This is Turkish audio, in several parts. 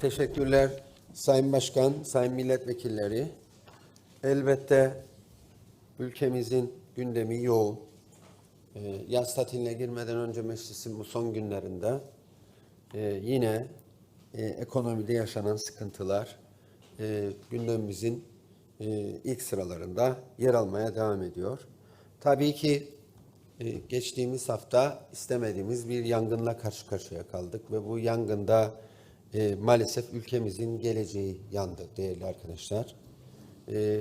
Teşekkürler Sayın Başkan, Sayın Milletvekilleri. Elbette ülkemizin gündemi yoğun. Ee, yaz tatiline girmeden önce meclisin bu son günlerinde e, yine e, ekonomide yaşanan sıkıntılar e, gündemimizin e, ilk sıralarında yer almaya devam ediyor. Tabii ki e, geçtiğimiz hafta istemediğimiz bir yangınla karşı karşıya kaldık ve bu yangında e, maalesef ülkemizin geleceği yandı değerli arkadaşlar. E,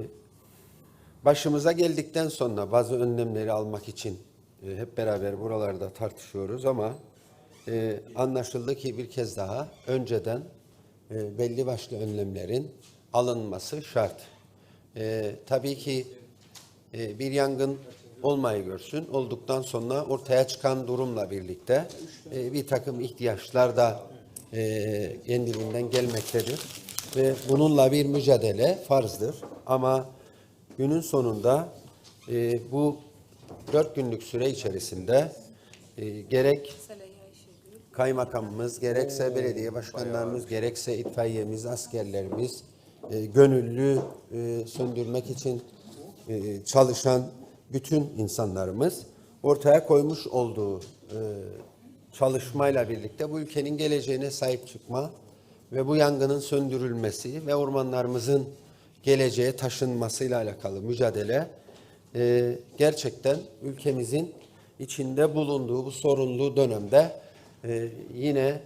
başımıza geldikten sonra bazı önlemleri almak için e, hep beraber buralarda tartışıyoruz ama e, anlaşıldı ki bir kez daha önceden e, belli başlı önlemlerin alınması şart. E, tabii ki e, bir yangın olmayı görsün. Olduktan sonra ortaya çıkan durumla birlikte e, bir takım ihtiyaçlar da e, kendiliğinden gelmektedir. Ve bununla bir mücadele farzdır. Ama günün sonunda e, bu dört günlük süre içerisinde e, gerek kaymakamımız, gerekse belediye başkanlarımız, gerekse itfaiyemiz, askerlerimiz, e, gönüllü e, söndürmek için e, çalışan bütün insanlarımız ortaya koymuş olduğu e, çalışmayla birlikte bu ülkenin geleceğine sahip çıkma ve bu yangının söndürülmesi ve ormanlarımızın geleceğe taşınmasıyla alakalı mücadele e, gerçekten ülkemizin içinde bulunduğu bu sorunlu dönemde e, yine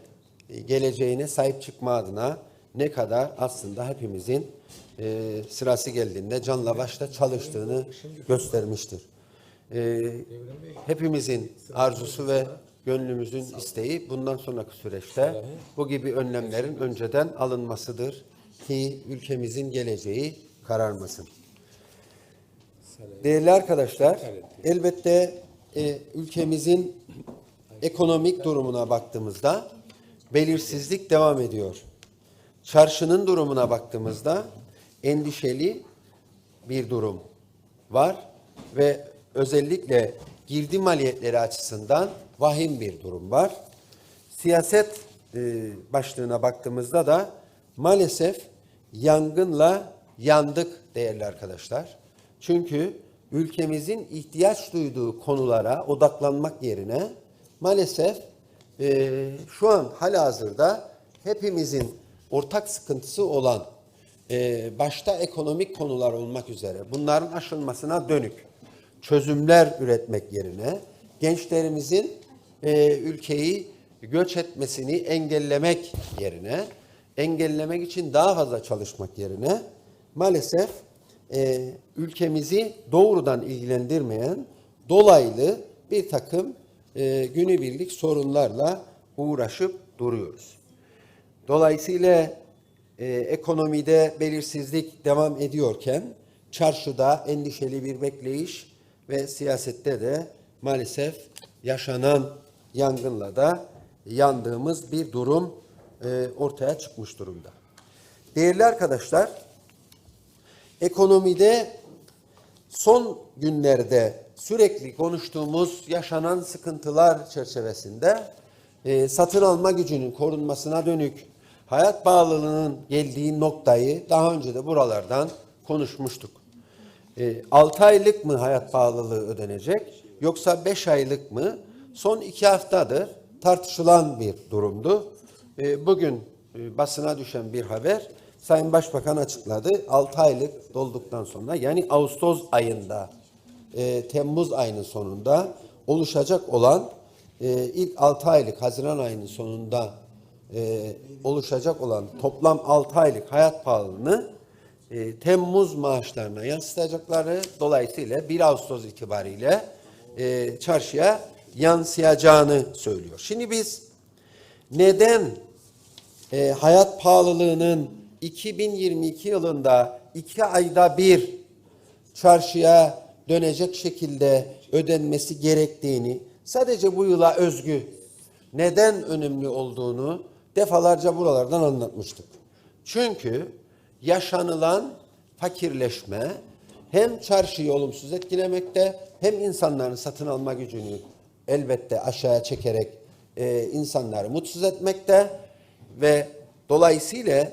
geleceğine sahip çıkma adına ne kadar aslında hepimizin e, sırası geldiğinde canla başla çalıştığını göstermiştir. E, hepimizin arzusu ve gönlümüzün isteği bundan sonraki süreçte bu gibi önlemlerin önceden alınmasıdır ki ülkemizin geleceği kararmasın. Değerli arkadaşlar, elbette e, ülkemizin ekonomik durumuna baktığımızda belirsizlik devam ediyor. Çarşının durumuna baktığımızda endişeli bir durum var ve özellikle girdi maliyetleri açısından vahim bir durum var. Siyaset e, başlığına baktığımızda da maalesef yangınla yandık değerli arkadaşlar. Çünkü ülkemizin ihtiyaç duyduğu konulara odaklanmak yerine maalesef e, şu an halihazırda hepimizin ortak sıkıntısı olan e, başta ekonomik konular olmak üzere bunların aşılmasına dönük çözümler üretmek yerine gençlerimizin e, ülkeyi göç etmesini engellemek yerine engellemek için daha fazla çalışmak yerine maalesef e, ülkemizi doğrudan ilgilendirmeyen dolaylı bir takım e, günübirlik sorunlarla uğraşıp duruyoruz. Dolayısıyla e, ekonomide belirsizlik devam ediyorken çarşıda endişeli bir bekleyiş ve siyasette de maalesef yaşanan yangınla da yandığımız bir durum e, ortaya çıkmış durumda. Değerli arkadaşlar, ekonomide son günlerde sürekli konuştuğumuz yaşanan sıkıntılar çerçevesinde e, satın alma gücünün korunmasına dönük hayat bağlılığının geldiği noktayı daha önce de buralardan konuşmuştuk. E, 6 aylık mı hayat bağlılığı ödenecek yoksa 5 aylık mı? Son 2 haftadır tartışılan bir durumdu. E, bugün e, basına düşen bir haber Sayın Başbakan açıkladı. 6 aylık dolduktan sonra yani Ağustos ayında e, Temmuz ayının sonunda oluşacak olan e, ilk 6 aylık Haziran ayının sonunda e, oluşacak olan toplam 6 aylık hayat pahalılığını e, Temmuz maaşlarına yansıtacakları dolayısıyla 1 Ağustos itibariyle e, çarşıya yansıyacağını söylüyor. Şimdi biz neden e, hayat pahalılığının 2022 yılında iki ayda bir çarşıya dönecek şekilde ödenmesi gerektiğini, sadece bu yıla özgü neden önemli olduğunu defalarca buralardan anlatmıştık. Çünkü yaşanılan fakirleşme hem çarşıyı olumsuz etkilemekte hem insanların satın alma gücünü elbette aşağıya çekerek e, insanları mutsuz etmekte ve Dolayısıyla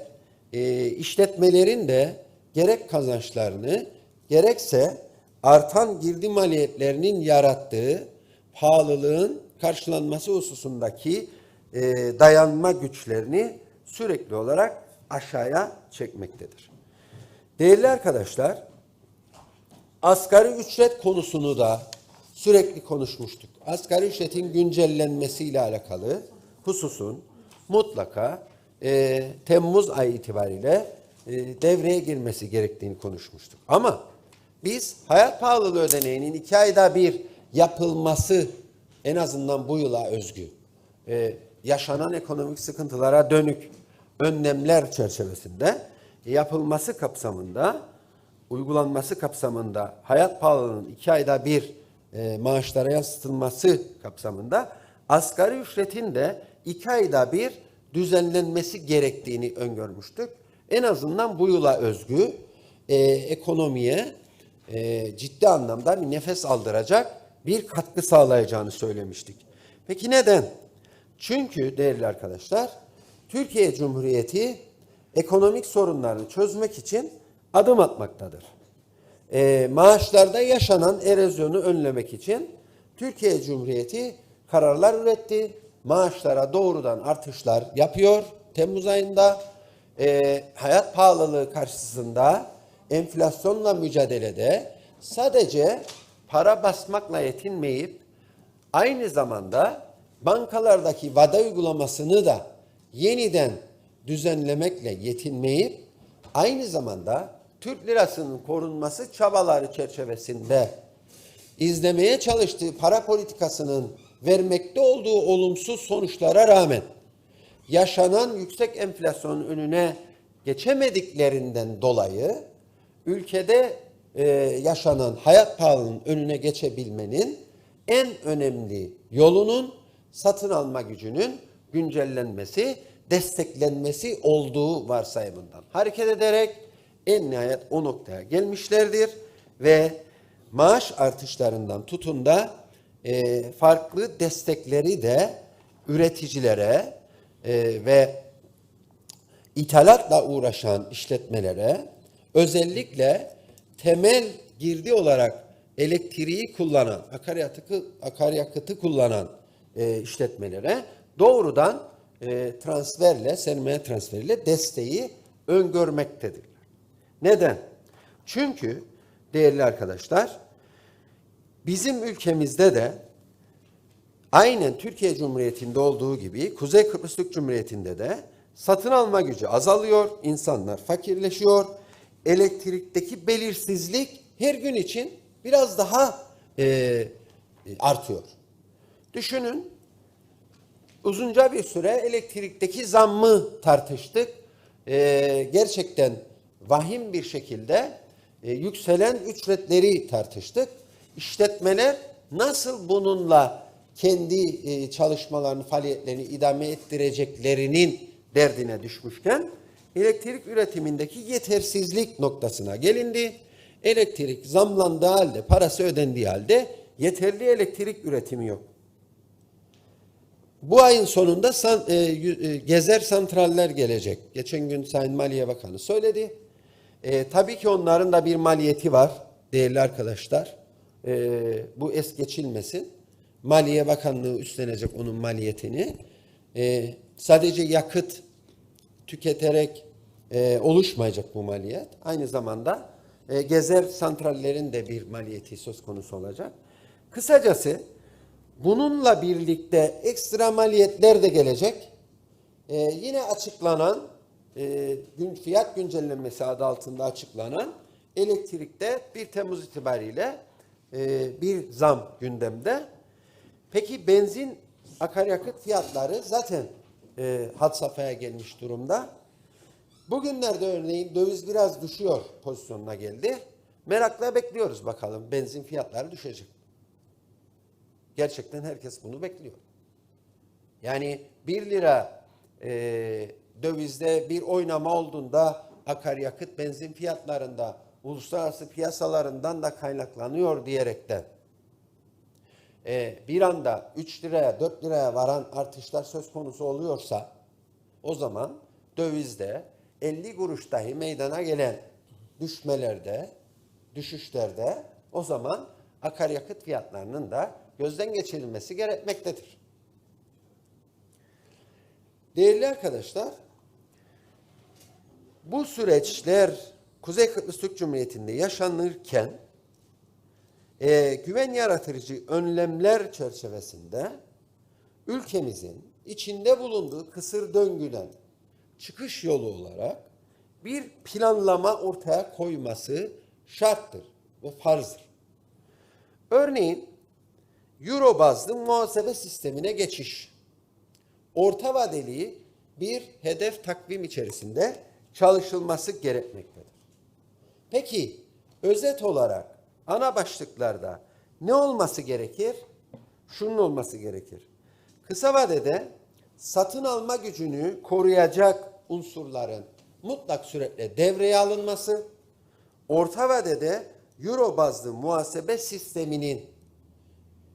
e, işletmelerin de gerek kazançlarını gerekse artan girdi maliyetlerinin yarattığı pahalılığın karşılanması hususundaki e, dayanma güçlerini sürekli olarak aşağıya çekmektedir. Değerli arkadaşlar, asgari ücret konusunu da sürekli konuşmuştuk. Asgari ücretin güncellenmesiyle alakalı hususun mutlaka e, Temmuz ayı itibariyle e, devreye girmesi gerektiğini konuşmuştuk. Ama biz hayat pahalılığı ödeneğinin iki ayda bir yapılması en azından bu yıla özgü e, yaşanan ekonomik sıkıntılara dönük önlemler çerçevesinde yapılması kapsamında uygulanması kapsamında hayat pahalılığının iki ayda bir e, maaşlara yansıtılması kapsamında asgari ücretin de iki ayda bir düzenlenmesi gerektiğini öngörmüştük. En azından bu yıla özgü e, ekonomiye e, ciddi anlamda bir nefes aldıracak bir katkı sağlayacağını söylemiştik. Peki neden? Çünkü değerli arkadaşlar, Türkiye Cumhuriyeti ekonomik sorunlarını çözmek için adım atmaktadır. E, maaşlarda yaşanan erozyonu önlemek için Türkiye Cumhuriyeti kararlar üretti. Maaşlara doğrudan artışlar yapıyor. Temmuz ayında e, hayat pahalılığı karşısında enflasyonla mücadelede sadece para basmakla yetinmeyip aynı zamanda bankalardaki vade uygulamasını da yeniden düzenlemekle yetinmeyip aynı zamanda Türk lirasının korunması çabaları çerçevesinde izlemeye çalıştığı para politikasının vermekte olduğu olumsuz sonuçlara rağmen yaşanan yüksek enflasyonun önüne geçemediklerinden dolayı ülkede e, yaşanan hayat pahalılığının önüne geçebilmenin en önemli yolunun satın alma gücünün güncellenmesi, desteklenmesi olduğu varsayımından hareket ederek en nihayet o noktaya gelmişlerdir ve maaş artışlarından tutun da e, farklı destekleri de üreticilere e, ve ithalatla uğraşan işletmelere özellikle temel girdi olarak elektriği kullanan, akaryakıtı, akaryakıtı kullanan e, işletmelere doğrudan e, transferle, sermaye transferiyle desteği öngörmektedirler. Neden? Çünkü değerli arkadaşlar, bizim ülkemizde de aynen Türkiye Cumhuriyeti'nde olduğu gibi Kuzey Kıbrıs Türk Cumhuriyeti'nde de satın alma gücü azalıyor, insanlar fakirleşiyor, elektrikteki belirsizlik her gün için biraz daha e, artıyor. Düşünün, uzunca bir süre elektrikteki zammı tartıştık. E, gerçekten vahim bir şekilde e, yükselen ücretleri tartıştık. İşletmeler nasıl bununla kendi e, çalışmalarını, faaliyetlerini idame ettireceklerinin derdine düşmüşken elektrik üretimindeki yetersizlik noktasına gelindi. Elektrik zamlandığı halde, parası ödendiği halde yeterli elektrik üretimi yok. Bu ayın sonunda san, e, e, gezer santraller gelecek. Geçen gün Sayın Maliye Bakanı söyledi. E, tabii ki onların da bir maliyeti var değerli arkadaşlar. E, bu es geçilmesin. Maliye Bakanlığı üstlenecek onun maliyetini. E, sadece yakıt tüketerek e, oluşmayacak bu maliyet. Aynı zamanda e, gezer santrallerin de bir maliyeti söz konusu olacak. Kısacası bununla birlikte ekstra maliyetler de gelecek. E, yine açıklanan e, gün fiyat güncellenmesi adı altında açıklanan elektrikte 1 Temmuz itibariyle e, bir zam gündemde. Peki benzin akaryakıt fiyatları zaten e, had safhaya gelmiş durumda. Bugünlerde örneğin döviz biraz düşüyor pozisyonuna geldi. Merakla bekliyoruz bakalım benzin fiyatları düşecek. Gerçekten herkes bunu bekliyor. Yani 1 lira e, dövizde bir oynama olduğunda akaryakıt benzin fiyatlarında uluslararası piyasalarından da kaynaklanıyor diyerekten e, bir anda 3 liraya 4 liraya varan artışlar söz konusu oluyorsa o zaman dövizde 50 kuruş dahi meydana gelen düşmelerde, düşüşlerde o zaman akaryakıt fiyatlarının da gözden geçirilmesi gerekmektedir. Değerli arkadaşlar, bu süreçler Kuzey Kıbrıs Türk Cumhuriyeti'nde yaşanırken e, güven yaratıcı önlemler çerçevesinde ülkemizin içinde bulunduğu kısır döngüden çıkış yolu olarak bir planlama ortaya koyması şarttır ve farzdır. Örneğin Euro bazlı muhasebe sistemine geçiş orta vadeli bir hedef takvim içerisinde çalışılması gerekmektedir. Peki özet olarak ana başlıklarda ne olması gerekir? Şunun olması gerekir. Kısa vadede satın alma gücünü koruyacak unsurların mutlak suretle devreye alınması, orta vadede euro bazlı muhasebe sisteminin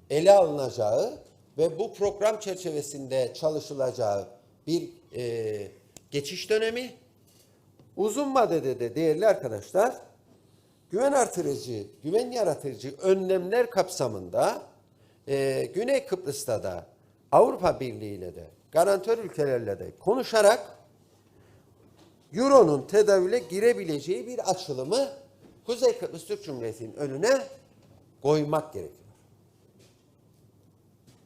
ele alınacağı ve bu program çerçevesinde çalışılacağı bir e, geçiş dönemi. Uzun vadede de değerli arkadaşlar güven artırıcı, güven yaratıcı önlemler kapsamında e, Güney Kıbrıs'ta da Avrupa Birliği ile de garantör ülkelerle de konuşarak Euro'nun tedavüle girebileceği bir açılımı Kuzey Kıbrıs Türk Cumhuriyeti'nin önüne koymak gerekiyor.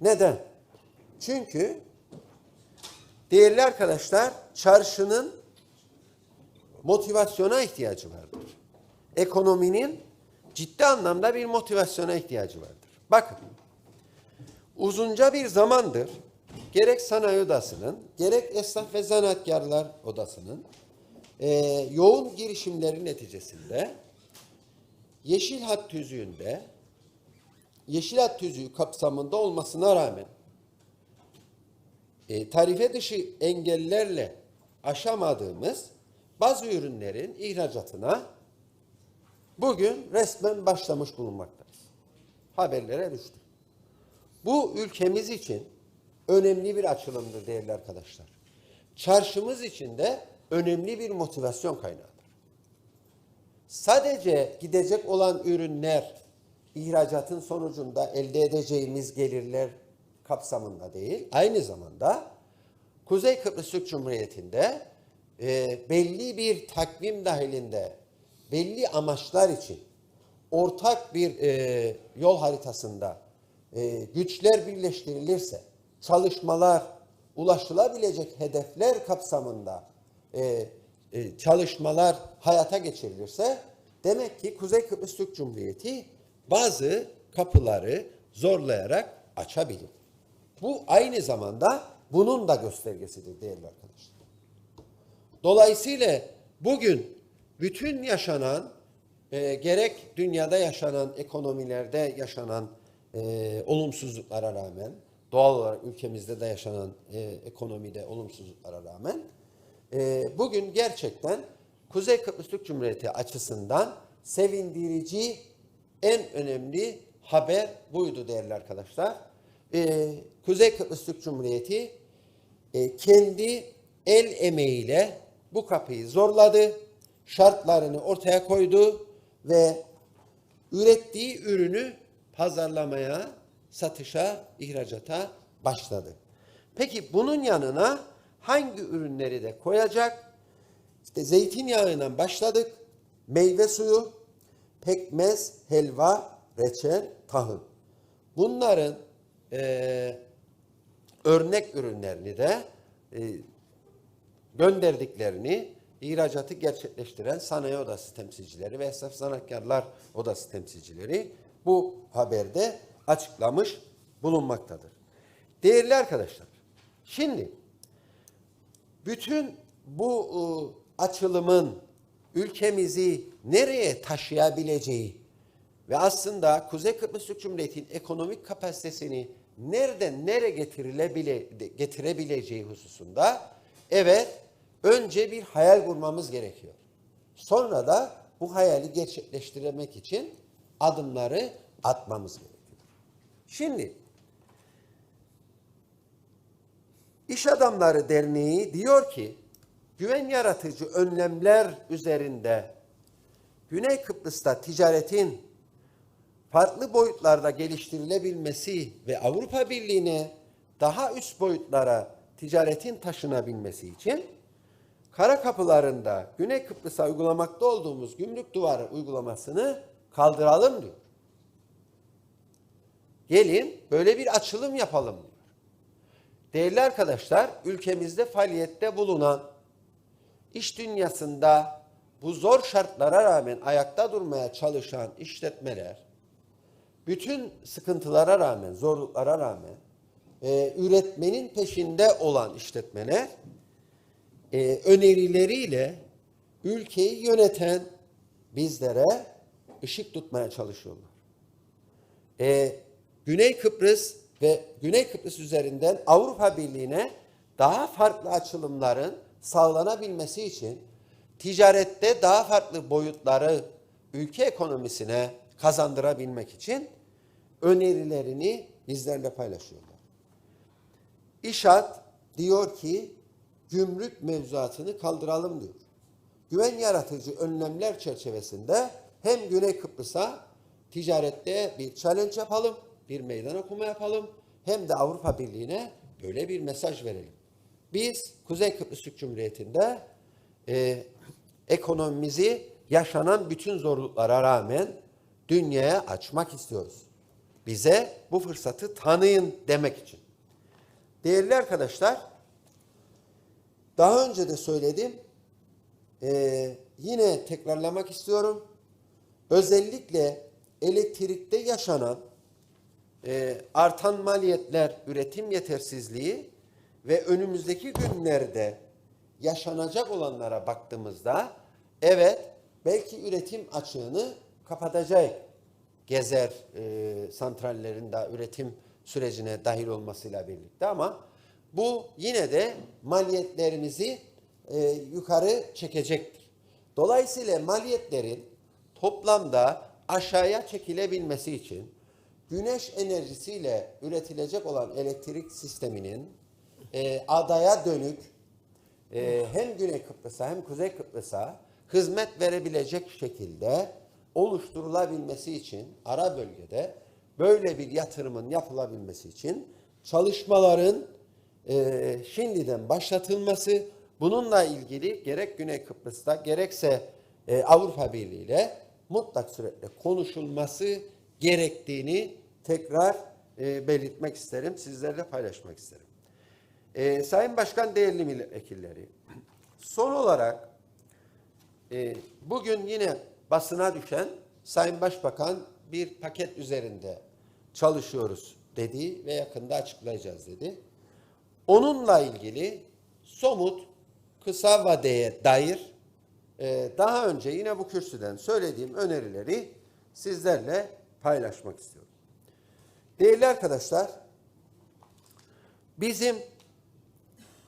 Neden? Çünkü değerli arkadaşlar çarşının motivasyona ihtiyacı vardır. Ekonominin ciddi anlamda bir motivasyona ihtiyacı vardır. Bakın uzunca bir zamandır gerek sanayi odasının gerek esnaf ve zanaatkarlar odasının e, yoğun girişimleri neticesinde Yeşil Hat tüzüğünde Yeşil Hat tüzüğü kapsamında olmasına rağmen e, tarife dışı engellerle aşamadığımız bazı ürünlerin ihracatına bugün resmen başlamış bulunmaktayız. Haberlere düştü. Bu ülkemiz için önemli bir açılımdır değerli arkadaşlar. Çarşımız için de önemli bir motivasyon kaynağıdır. Sadece gidecek olan ürünler ihracatın sonucunda elde edeceğimiz gelirler kapsamında değil, aynı zamanda Kuzey Kıbrıs Türk Cumhuriyeti'nde e, belli bir takvim dahilinde belli amaçlar için ortak bir e, yol haritasında e, güçler birleştirilirse, çalışmalar, ulaşılabilecek hedefler kapsamında e, e, çalışmalar hayata geçirilirse demek ki Kuzey Kıbrıs Türk Cumhuriyeti bazı kapıları zorlayarak açabilir. Bu aynı zamanda bunun da göstergesidir değerli arkadaşlar. Dolayısıyla bugün bütün yaşanan e, gerek dünyada yaşanan ekonomilerde yaşanan e, olumsuzluklara rağmen doğal olarak ülkemizde de yaşanan e, ekonomide olumsuzluklara rağmen e, bugün gerçekten Kuzey Kıbrıs Türk Cumhuriyeti açısından sevindirici en önemli haber buydu değerli arkadaşlar. E, Kuzey Kıbrıs Türk Cumhuriyeti e, kendi el emeğiyle bu kapıyı zorladı, şartlarını ortaya koydu ve ürettiği ürünü pazarlamaya, satışa, ihracata başladı. Peki bunun yanına hangi ürünleri de koyacak? İşte zeytinyağından başladık, meyve suyu, pekmez, helva, reçel, tahıl. Bunların e, örnek ürünlerini de e, gönderdiklerini ihracatı gerçekleştiren sanayi odası temsilcileri ve esnaf sanatkarlar odası temsilcileri bu haberde açıklamış bulunmaktadır. Değerli arkadaşlar, şimdi bütün bu e, açılımın ülkemizi nereye taşıyabileceği ve aslında Kuzey Kıbrıs Türk Cumhuriyeti'nin ekonomik kapasitesini nereden nereye getirilebile, getirebileceği hususunda evet önce bir hayal kurmamız gerekiyor. Sonra da bu hayali gerçekleştirmek için adımları atmamız gerekiyor. Şimdi İş Adamları Derneği diyor ki güven yaratıcı önlemler üzerinde Güney Kıbrıs'ta ticaretin farklı boyutlarda geliştirilebilmesi ve Avrupa Birliği'ne daha üst boyutlara ticaretin taşınabilmesi için kara kapılarında Güney Kıbrıs'a uygulamakta olduğumuz gümrük duvarı uygulamasını kaldıralım diyor. Gelin böyle bir açılım yapalım diyor. Değerli arkadaşlar, ülkemizde faaliyette bulunan iş dünyasında bu zor şartlara rağmen ayakta durmaya çalışan işletmeler, bütün sıkıntılara rağmen, zorluklara rağmen e, üretmenin peşinde olan işletmeler e, önerileriyle ülkeyi yöneten bizlere ışık tutmaya çalışıyorlar. E, Güney Kıbrıs ve Güney Kıbrıs üzerinden Avrupa Birliği'ne daha farklı açılımların sağlanabilmesi için ticarette daha farklı boyutları ülke ekonomisine kazandırabilmek için önerilerini bizlerle paylaşıyorlar. İşat diyor ki gümrük mevzuatını kaldıralım diyor. Güven yaratıcı önlemler çerçevesinde hem Güney Kıbrıs'a ticarette bir challenge yapalım, bir meydan okuma yapalım hem de Avrupa Birliği'ne böyle bir mesaj verelim. Biz Kuzey Kıbrıs Türk Cumhuriyeti'nde e, ekonomimizi yaşanan bütün zorluklara rağmen dünyaya açmak istiyoruz. Bize bu fırsatı tanıyın demek için. Değerli arkadaşlar, daha önce de söyledim, Ee, yine tekrarlamak istiyorum. Özellikle elektrikte yaşanan e, artan maliyetler, üretim yetersizliği ve önümüzdeki günlerde yaşanacak olanlara baktığımızda evet belki üretim açığını kapatacak gezer e, santrallerin de üretim sürecine dahil olmasıyla birlikte ama bu yine de maliyetlerimizi e, yukarı çekecektir. Dolayısıyla maliyetlerin toplamda aşağıya çekilebilmesi için güneş enerjisiyle üretilecek olan elektrik sisteminin e, adaya dönük e, hem Güney Kıbrıs'a hem Kuzey Kıbrıs'a hizmet verebilecek şekilde oluşturulabilmesi için ara bölgede böyle bir yatırımın yapılabilmesi için çalışmaların e, şimdiden başlatılması, bununla ilgili gerek Güney Kıbrıs'ta gerekse e, Avrupa Birliği ile mutlak suretle konuşulması gerektiğini tekrar e, belirtmek isterim, sizlerle paylaşmak isterim. E, Sayın Başkan, değerli milletvekilleri, son olarak e, bugün yine basına düşen Sayın Başbakan bir paket üzerinde çalışıyoruz dedi ve yakında açıklayacağız dedi. Onunla ilgili somut kısa vadeye dair e, daha önce yine bu kürsüden söylediğim önerileri sizlerle paylaşmak istiyorum. Değerli arkadaşlar, bizim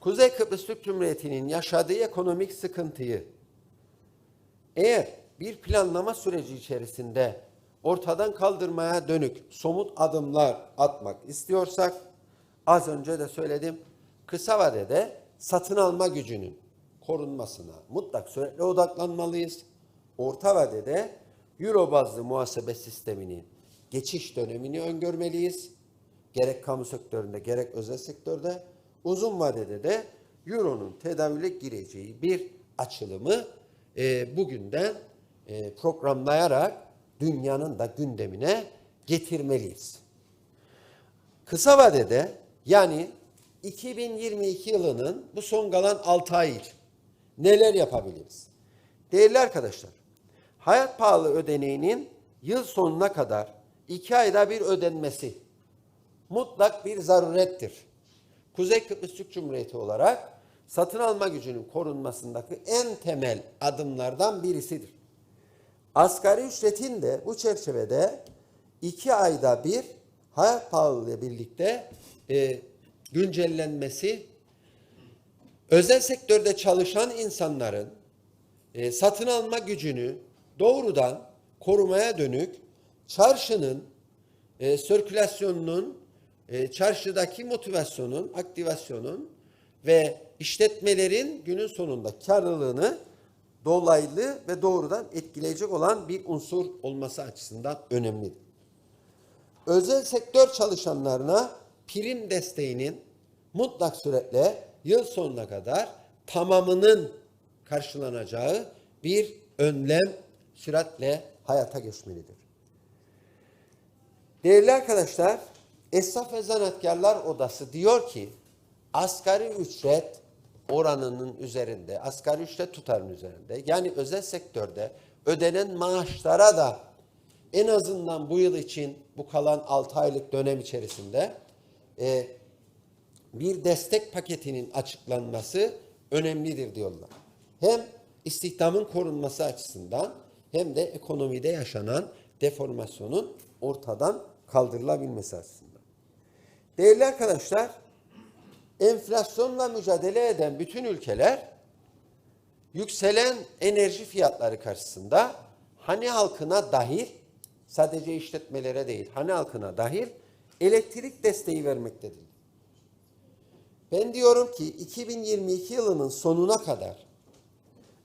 Kuzey Kıbrıs Türk Cumhuriyeti'nin yaşadığı ekonomik sıkıntıyı eğer bir planlama süreci içerisinde ortadan kaldırmaya dönük somut adımlar atmak istiyorsak az önce de söyledim kısa vadede satın alma gücünün korunmasına mutlak suretle odaklanmalıyız. Orta vadede Euro bazlı muhasebe sistemini geçiş dönemini öngörmeliyiz. Gerek kamu sektöründe gerek özel sektörde uzun vadede de Euro'nun tedavüle gireceği bir açılımı e, bugünden e, programlayarak dünyanın da gündemine getirmeliyiz. Kısa vadede yani 2022 yılının bu son kalan 6 ay neler yapabiliriz? Değerli arkadaşlar, hayat pahalı ödeneğinin yıl sonuna kadar 2 ayda bir ödenmesi mutlak bir zarurettir. Kuzey Kıbrıs Türk Cumhuriyeti olarak satın alma gücünün korunmasındaki en temel adımlardan birisidir. Asgari ücretin de bu çerçevede iki ayda bir hayat pahalılığıyla birlikte e, güncellenmesi, özel sektörde çalışan insanların e, satın alma gücünü doğrudan korumaya dönük çarşının e, sirkülasyonunun, e, çarşıdaki motivasyonun, aktivasyonun ve işletmelerin günün sonunda karlılığını dolaylı ve doğrudan etkileyecek olan bir unsur olması açısından önemlidir. Özel sektör çalışanlarına prim desteğinin mutlak suretle yıl sonuna kadar tamamının karşılanacağı bir önlem süratle hayata geçmelidir. Değerli arkadaşlar, Esnaf ve Zanaatkarlar Odası diyor ki asgari ücret oranının üzerinde, asgari ücret tutarının üzerinde yani özel sektörde ödenen maaşlara da en azından bu yıl için bu kalan 6 aylık dönem içerisinde e, bir destek paketinin açıklanması önemlidir diyorlar. Hem istihdamın korunması açısından hem de ekonomide yaşanan deformasyonun ortadan kaldırılabilmesi açısından. Değerli arkadaşlar, enflasyonla mücadele eden bütün ülkeler yükselen enerji fiyatları karşısında hani halkına dahil sadece işletmelere değil hani halkına dahil elektrik desteği vermektedir. Ben diyorum ki 2022 yılının sonuna kadar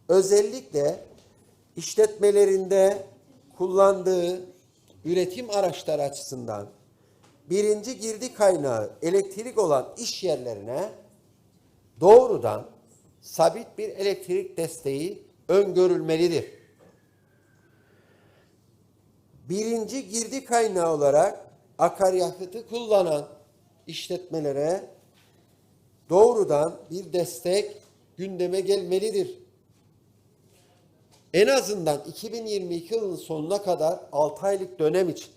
özellikle işletmelerinde kullandığı üretim araçları açısından birinci girdi kaynağı elektrik olan iş yerlerine doğrudan sabit bir elektrik desteği öngörülmelidir. Birinci girdi kaynağı olarak akaryakıtı kullanan işletmelere doğrudan bir destek gündeme gelmelidir. En azından 2022 yılının sonuna kadar 6 aylık dönem için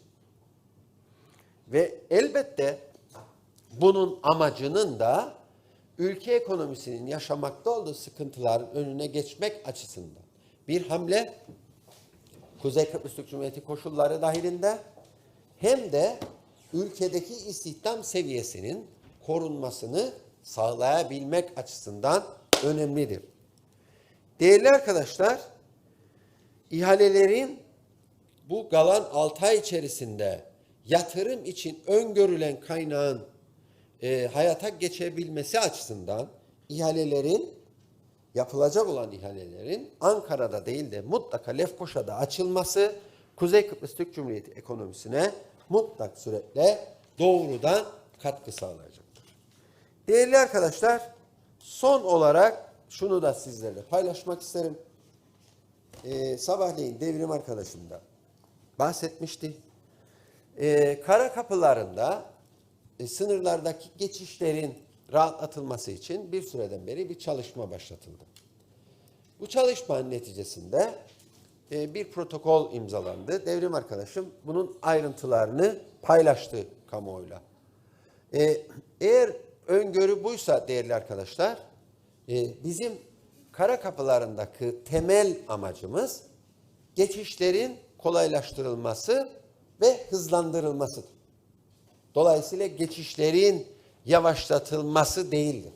ve elbette bunun amacının da ülke ekonomisinin yaşamakta olduğu sıkıntıların önüne geçmek açısından bir hamle Kuzey Kıbrıs Türk Cumhuriyeti koşulları dahilinde hem de ülkedeki istihdam seviyesinin korunmasını sağlayabilmek açısından önemlidir. Değerli arkadaşlar, ihalelerin bu kalan 6 ay içerisinde yatırım için öngörülen kaynağın e, hayata geçebilmesi açısından ihalelerin yapılacak olan ihalelerin Ankara'da değil de mutlaka Lefkoşa'da açılması Kuzey Kıbrıs Türk Cumhuriyeti ekonomisine mutlak suretle doğrudan katkı sağlayacaktır. Değerli arkadaşlar, son olarak şunu da sizlerle paylaşmak isterim. Ee, sabahleyin devrim arkadaşım da bahsetmişti. Ee, kara kapılarında e, sınırlardaki geçişlerin rahatlatılması için bir süreden beri bir çalışma başlatıldı. Bu çalışmanın neticesinde e, bir protokol imzalandı. Devrim arkadaşım bunun ayrıntılarını paylaştı kamuoyuyla. E, eğer öngörü buysa değerli arkadaşlar, e, bizim kara kapılarındaki temel amacımız geçişlerin kolaylaştırılması ve hızlandırılmasıdır. Dolayısıyla geçişlerin yavaşlatılması değildir.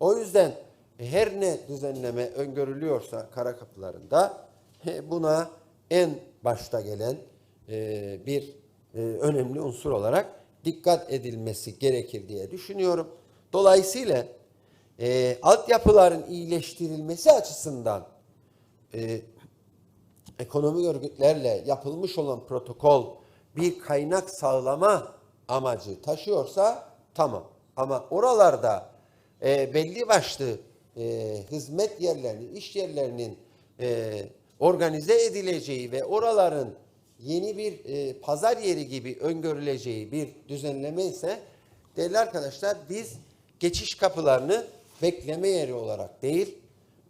O yüzden her ne düzenleme öngörülüyorsa kara kapılarında buna en başta gelen e, bir e, önemli unsur olarak dikkat edilmesi gerekir diye düşünüyorum. Dolayısıyla e, altyapıların iyileştirilmesi açısından e, ekonomi örgütlerle yapılmış olan protokol bir kaynak sağlama amacı taşıyorsa tamam. Ama oralarda e, belli başlı e, hizmet yerlerinin, iş yerlerinin e, organize edileceği ve oraların yeni bir e, pazar yeri gibi öngörüleceği bir düzenleme ise değerli arkadaşlar biz geçiş kapılarını bekleme yeri olarak değil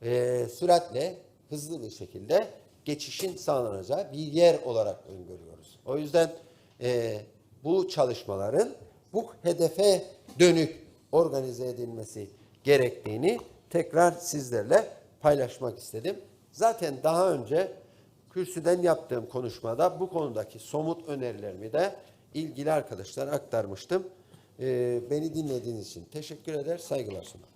e, süratle hızlı bir şekilde geçişin sağlanacağı bir yer olarak öngörüyoruz. O yüzden e, bu çalışmaların bu hedefe dönük organize edilmesi gerektiğini tekrar sizlerle paylaşmak istedim. Zaten daha önce kürsüden yaptığım konuşmada bu konudaki somut önerilerimi de ilgili arkadaşlara aktarmıştım. Ee, beni dinlediğiniz için teşekkür eder, saygılar sunar.